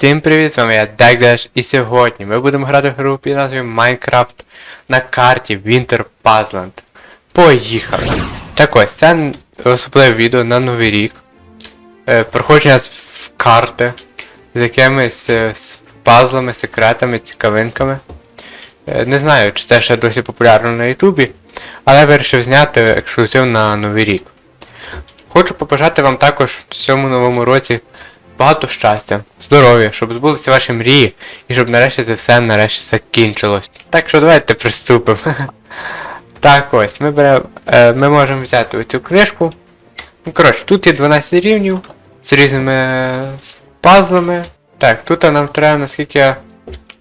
Всім привіт, з вами я Дегдеш, і сьогодні ми будемо грати в гру під назвою Minecraft на карті Winter Puzzland. Поїхали! Так ось, це особливе відео на Новий рік. Е, проходження в карти з якимись е, з пазлами, секретами, цікавинками. Е, не знаю, чи це ще досі популярно на Ютубі, але вирішив зняти ексклюзив на Новий рік. Хочу побажати вам також в цьому новому році багато щастя, здоров'я, щоб збулися ваші мрії і щоб нарешті це все нарешті закінчилось. Так що давайте приступимо. Так ось, ми беремо. е, ми можемо взяти оцю книжку. Ну, коротше, тут є 12 рівнів з різними е, пазлами. Так, тут нам треба, наскільки я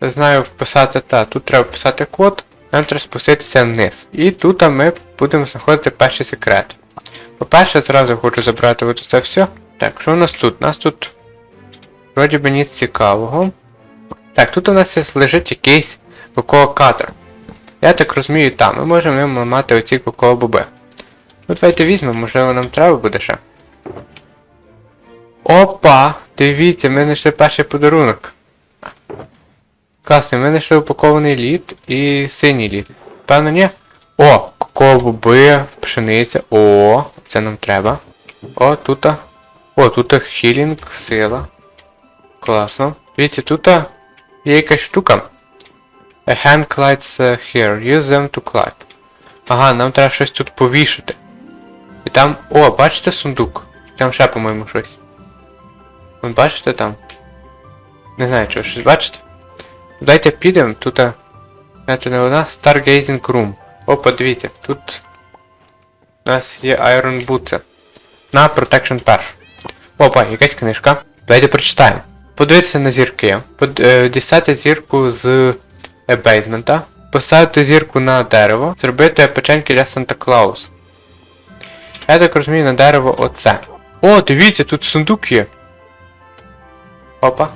знаю, вписати та, тут треба вписати код, нам треба спуститися вниз. І тут ми будемо знаходити перші секрети. По-перше, зразу хочу забрати це все. Так, що у нас тут? У нас тут вроді би ніц цікавого. Так, тут у нас лежить якийсь кокоокатор. Я так розумію, там ми можемо ним ламати оці кокообоби. Ну давайте візьмемо, можливо нам треба буде ще. Опа! Дивіться, ми знайшли перший подарунок. Класний, ми знайшли упакований лід і синій лід. Певно, ні? О, кокообоби, пшениця. О, це нам треба. О, тут. О, тут хілінг, сила. Класно. Дивіться, тут є якась штука. A hand glides uh, here. Use them to climb. Ага, нам треба щось тут повішати. І там. О, бачите сундук? Там ще, по-моєму, щось. Вон бачите там? Не знаю, ви щось бачите? Дайте підемо, тут. Це не вона. Stargazing Room. О, подивіться, тут у нас є Iron Boots. На Protection першу. Опа, якась книжка. Давайте прочитаємо. Подивитися на зірки. Е, дістати зірку з бейсмента. Поставити зірку на дерево. Зробити печеньки для Санта Клаус. Я так розумію на дерево оце. О, дивіться, тут сундук є. Опа.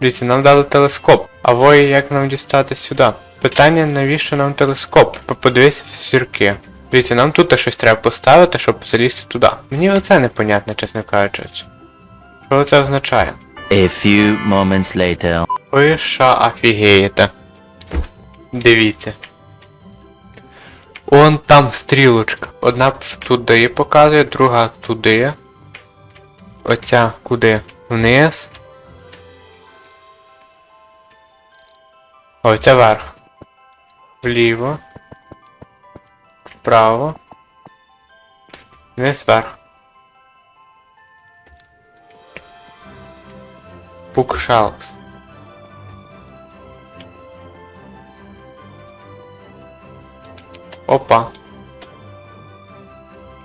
Дивіться, нам дали телескоп. А вої як нам дістати сюди? Питання, навіщо нам телескоп? П- Подивися в зірки. Дивіться, нам тут щось треба поставити, щоб залізти туди. Мені оце непонятно, чесно кажучи. Що це означає? A few moments later. Ви ша офігієте. Дивіться. Он там стрілочка. Одна туди показує, друга туди. Оця куди? Вниз. Оця вверх. Вліво. Вправо. Вниз вверх. Bookshelves. Опа.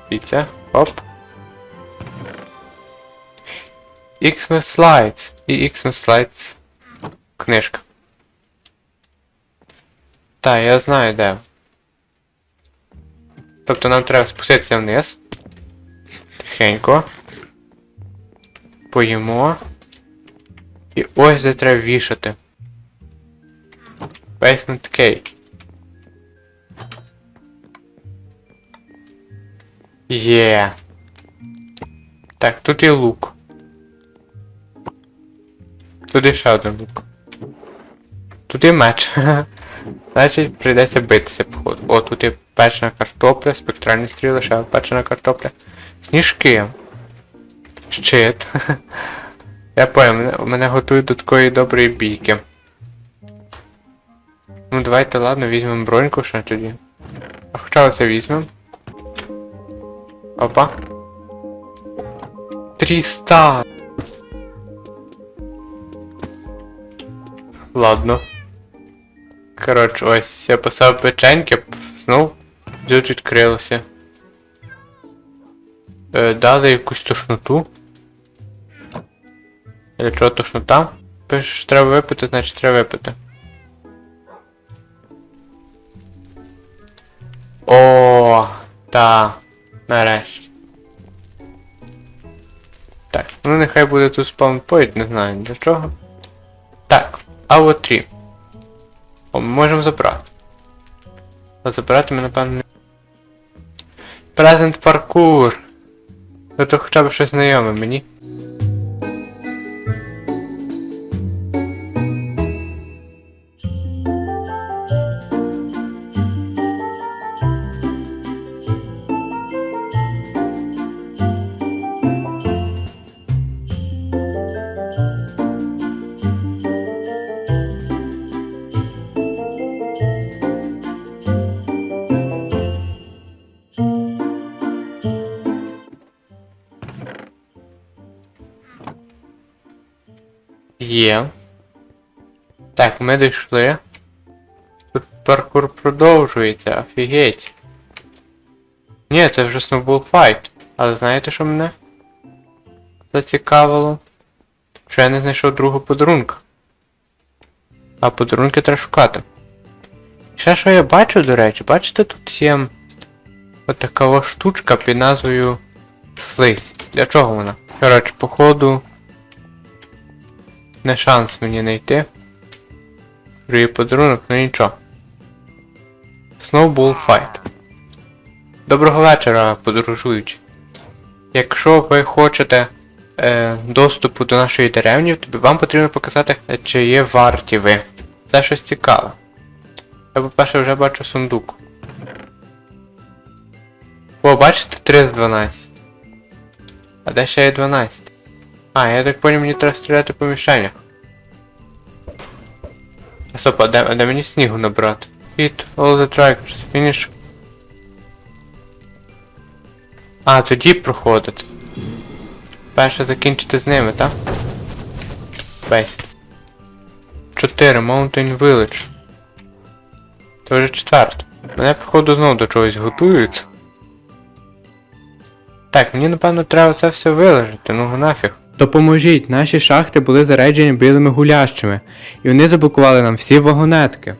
Дивіться. Оп. Xmas Slides. І Xmas Slides. Книжка. Та, я знаю де. Тобто нам треба спуститися вниз. Тихенько. Поїмо. І ось де треба вішати. Basement K. Є. Так, тут є лук. Тут є ще один лук. Тут є меч. Значить, прийдеться битися, походу. О, тут є печена картопля, спектральні стріли, ще печена картопля. Сніжки. Щит. Я мене, мене готують до такої доброї бійки. Ну давайте, ладно, візьмемо броньку ще тоді. А хоча оце візьмемо. Опа. 300. Ладно. Коротше, ось я поставив печеньки, п- знов відкрилося. Е, дали якусь тошноту. Для чого тошнота? Пишеш, треба випити, значить треба випити. О, та. Нарешті. Так, ну нехай буде тут спаунпойт, не знаю для чого. Так, а от 3. О, ми можемо забрати. А забирати ми, напевно, не. Презент паркур. Ну то хоча б щось знайоме мені. Є. Так, ми дійшли. Тут паркур продовжується, офігеть. Ні, це вже Snowball Fight. Але знаєте, що мене зацікавило? Що я не знайшов другого подарунка. А подарунки треба шукати. Ще що я бачу, до речі, бачите, тут є отака ось штучка під назвою Слизь. Для чого вона? Коротше, походу. Не шанс мені знайти. Другий подарунок, ну нічого. Snowball Fight. Доброго вечора, подорожуючі. Якщо ви хочете е, доступу до нашої деревні, то вам потрібно показати, чи є варті ви. Це щось цікаве. Я, по-перше, вже бачу сундук. О, бачите, 3 з 12. А де ще є 12? А, я так понял, мені треба стріляти по мішенях. А стоп, а де, а де мені снігу набрати? Hit all the trackers. Finish. А, тоді проходити. Перше закінчити з ними, так? Весь. 4. Mountain Village. Це вже четверте. Мене, походу, знову до чогось готуються. Так, мені напевно треба це все вилежати, ну нафіг. Допоможіть, наші шахти були заряджені білими гулящими, і вони заблокували нам всі вагонетки.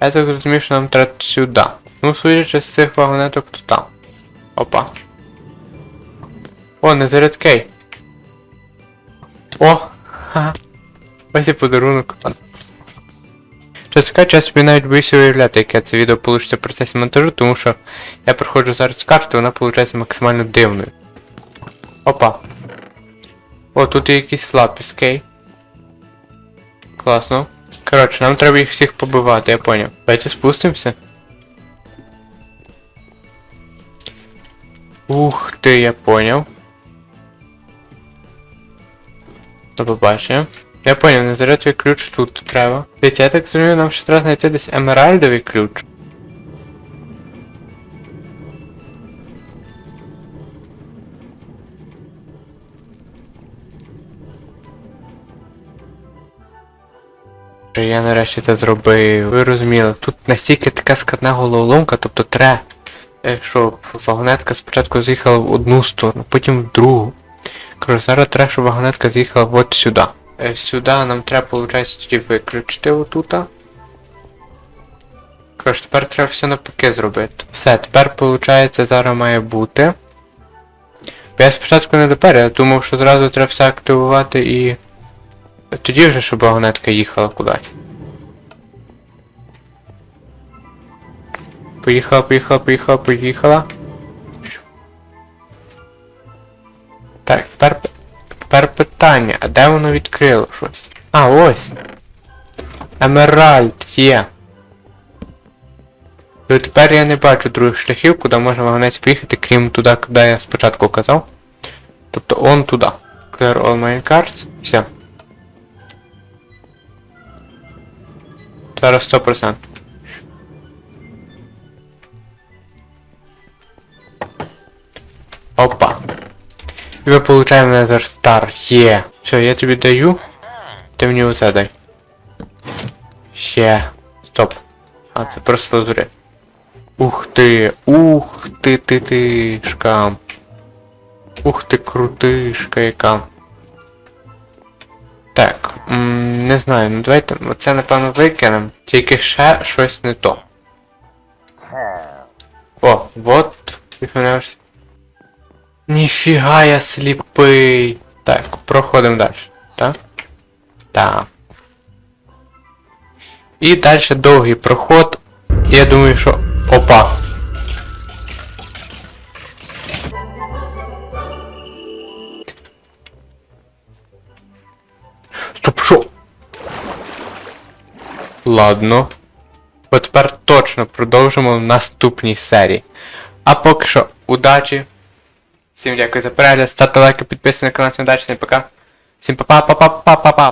Я так розумію, що нам треба сюди. Ну, судячи з цих вагонеток, то там. Опа. О, не зарядкей. О! Ха. Ось і подарунок. Чесно я собі навіть боюся уявляти, яке це відео вийде в процесі монтажу, тому що я проходжу зараз карту, вона виходить максимально дивною. Опа. О, тут є якісь лапіс, кей. Класно. Коротше, нам треба їх всіх побивати, я поняв. Давайте спустимося. Ух ти, я поняв. До побачення. Я поняв, незарядовий ключ тут треба. Дивіться, я так розумію, нам ще треба знайти десь емеральдовий ключ. Я нарешті це зробив. Ви розуміли, тут настільки така складна головоломка, тобто треба, е, щоб вагонетка спочатку з'їхала в одну сторону, потім в другу. Коротше, зараз треба, щоб вагонетка з'їхала от сюди. Е, Сюди нам треба, виходить, виключити отута. Коротше, тепер треба все навпаки зробити. Все, тепер, виходить, зараз має бути. Я спочатку не допер, я думав, що зразу треба все активувати і. Тоді вже, щоб вагонетка їхала кудись. Поїхала, поїхала, поїхала, поїхала. Так, тепер, тепер питання, а де воно відкрило щось? А, ось. Емеральд є. І тепер я не бачу других шляхів, куди можна вагонець поїхати, крім туди, куди я спочатку казав. Тобто он туди. Clear all main cards. Все. Зараз 100%. І ми получаємо Nether Star. Є. Все, я тобі даю. Ти мені оце дай. Ще. Стоп. А, це просто зури. Ух ти, ух ти ти тишка. Ух ти крутишка яка. Так, не знаю, ну давайте оце напевно викинемо. Тільки ще щось не то. О, вот. відмінявся. Ніфіга я сліпий. Так, проходимо далі. Так? Так. І далі довгий проход. Я думаю, що... Опа! Стоп, що? Ладно. От тепер точно продовжимо в наступній серії. А поки що удачі! Всім дякую за перегляд, ставте лайки, підписуйтесь на канал, всім удачі, всім пока. Всім па-па, па-па, па-па-па.